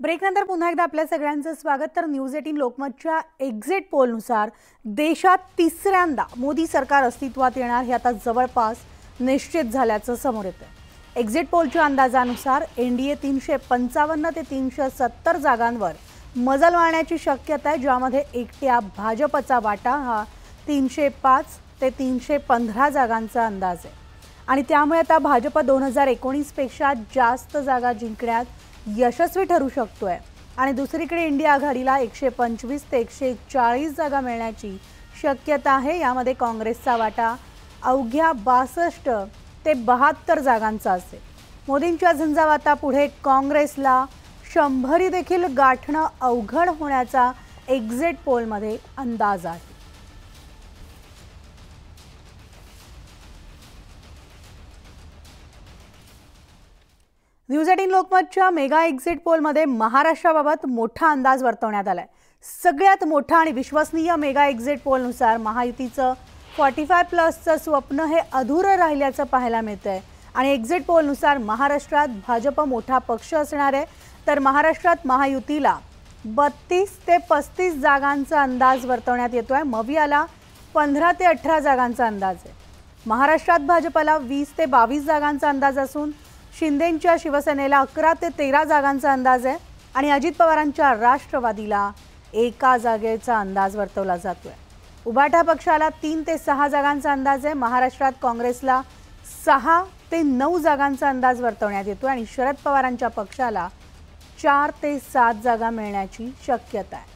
ब्रेकनंतर पुन्हा एकदा आपल्या सगळ्यांचं स्वागत. तर न्यूज एटीन लोकमतच्या एक्झिट पोलनुसार देशात तिसऱ्यांदा मोदी सरकार अस्तित्वात येणार हे आता जवळपास निश्चित झाल्याचं समोर येतं एक्झिट पोलच्या अंदाजानुसार एन डी ए तीनशे पंचावन्न ते तीनशे सत्तर जागांवर मजल वाळण्याची शक्यता आहे ज्यामध्ये एकट्या भाजपचा वाटा हा तीनशे पाच ते तीनशे पंधरा जागांचा अंदाज आहे. आणि त्यामुळे आता भाजप दोन हजार एकोणीसपेक्षा जास्त जागा जिंकण्यात यशस्वी ठरू शकतोय. आणि दुसरीकडे इंडिया आघाडीला एकशे पंचवीस ते एकशे चाळीस जागा मिळण्याची शक्यता आहे. यामध्ये काँग्रेसचा वाटा अवघ्या बासष्ट ते बहात्तर जागांचा असेल. मोदींच्या झंझावातापुढे काँग्रेसला शंभरी देखील गाठणं अवघड होण्याचा एक्झिट पोलमध्ये अंदाज आहे. न्यूज एटीन लोकमतच्या मेगा एक्झिट पोलमध्ये महाराष्ट्राबाबत मोठा अंदाज वर्तवण्यात आलाय. सगळ्यात मोठा आणि विश्वसनीय मेगा एक्झिट पोलनुसार महायुतीचं फॉर्टी फाय प्लसचं स्वप्न हे अधुरं राहिल्याचं पाहायला मिळतं आहे आणि एक्झिट पोलनुसार महाराष्ट्रात भाजप मोठा पक्ष असणार आहे. तर महाराष्ट्रात महायुतीला बत्तीस ते पस्तीस जागांचा अंदाज वर्तवण्यात येतो आहे मवियाला पंधरा ते अठरा जागांचा अंदाज आहे. महाराष्ट्रात भाजपला वीस ते बावीस जागांचा अंदाज असून शिंदेंच्या शिवसेनेला अकरा ते तेरा जागांचा अंदाज आहे आणि अजित पवारांच्या राष्ट्रवादीला एका जागेचा अंदाज वर्तवला जातोय. उबाठा पक्षाला तीन ते सहा जागांचा अंदाज आहे. महाराष्ट्रात काँग्रेसला सहा ते नऊ जागांचा अंदाज वर्तवण्यात येतो आणि शरद पवारांच्या पक्षाला चार ते सात जागा मिळण्याची शक्यता आहे.